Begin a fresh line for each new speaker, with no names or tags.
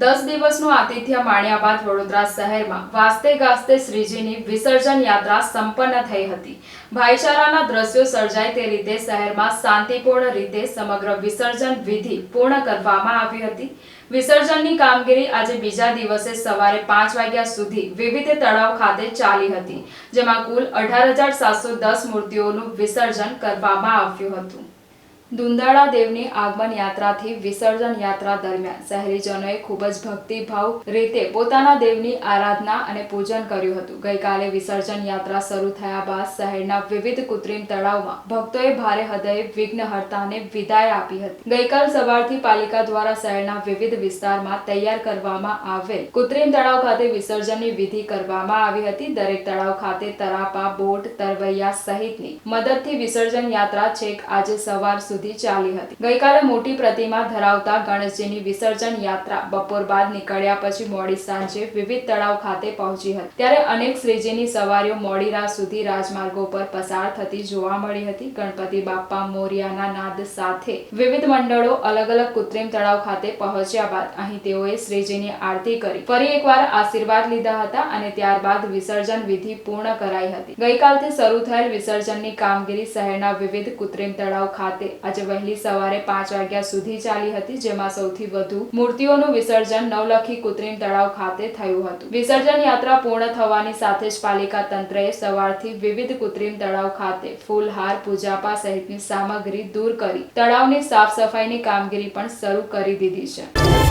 દસ દિવસનું આતિથ્ય માણ્યા બાદ વડોદરા શહેરમાં વાસ્તે ગાસ્તે શ્રીજીની વિસર્જન યાત્રા સંપન્ન થઈ હતી. ભાઈચારાના દ્રશ્યો સર્જાય તે રીતે શહેરમાં શાંતિપૂર્ણ રીતે સમગ્ર વિસર્જન વિધિ પૂર્ણ કરવામાં આવી હતી. વિસર્જનની કામગીરી આજે બીજા દિવસે સવારે પાંચ વાગ્યા સુધી વિવિધ તળાવ ખાતે ચાલી હતી, જેમાં કુલ અઢાર હજાર સાતસો દસ મૂર્તિઓનું વિસર્જન કરવામાં આવ્યું હતું. દુંદાળા દેવની આગમન યાત્રાથી વિસર્જન યાત્રા દરમિયાન શહેરીજનોએ ખૂબ જ ભક્તિભાવ રીતે પોતાના દેવની આરાધના અને પૂજન કર્યું હતું. ગઈકાલે વિસર્જન યાત્રા શરૂ થયા બાદ શહેરના વિવિધ કૃત્રિમ તળાવમાં ભક્તોએ ભારે હૃદયે વિઘ્નહર્તાને વિદાય આપી હતી. ગઈકાલ સવારથી પાલિકા દ્વારા શહેરના વિવિધ વિસ્તારમાં તૈયાર કરવામાં આવેલ કૃત્રિમ તળાવ ખાતે વિસર્જનની વિધિ કરવામાં આવી હતી. દરેક તળાવ ખાતે તરાપા, બોટ, તરવૈયા સહિતની મદદથી વિસર્જન યાત્રા છેક આજે સવાર સુધી ચાલી હતી. ગઈકાલે મોટી પ્રતિમા ધરાવતા ગણેશજીની વિસર્જન યાત્રા બપોર બાદ નીકળ્યા પછી મોડી સાંજે વિવિધ તળાવ ખાતે પહોંચી હતી. ત્યારે અનેક શ્રીજીની સવારીઓ મોડી રાત સુધી રાજમાર્ગો પર પસાર થતી જોવા મળી હતી. ગણપતિ બાપ્પા મોરિયાના નાદ સાથે વિવિધ મંડળો અલગ અલગ કૃત્રિમ તળાવ ખાતે પહોંચ્યા બાદ અહીં તેઓએ શ્રીજીની આરતી કરી. ફરી એકવાર આશીર્વાદ લીધા હતા અને ત્યારબાદ વિસર્જન વિધિ પૂર્ણ કરાઈ હતી. ગઈકાલથી શરૂ થયેલ વિસર્જનની કામગીરી શહેરના વિવિધ કૃત્રિમ તળાવ ખાતે આજે વહેલી સવારે પાંચ વાગ્યા સુધી ચાલી હતી, જેમાં સૌથી વધુ મૂર્તિઓનું વિસર્જન નવલખી કૃત્રિમ તળાવ ખાતે થયું હતું. વિસર્જન યાત્રા પૂર્ણ થવાની સાથે જ પાલિકા તંત્રએ સવારથી વિવિધ કૃત્રિમ તળાવ ખાતે ફૂલહાર પૂજાપા સહિતની સામગ્રી દૂર કરી તળાવની સાફ સફાઈની કામગીરી પણ શરૂ કરી દીધી છે.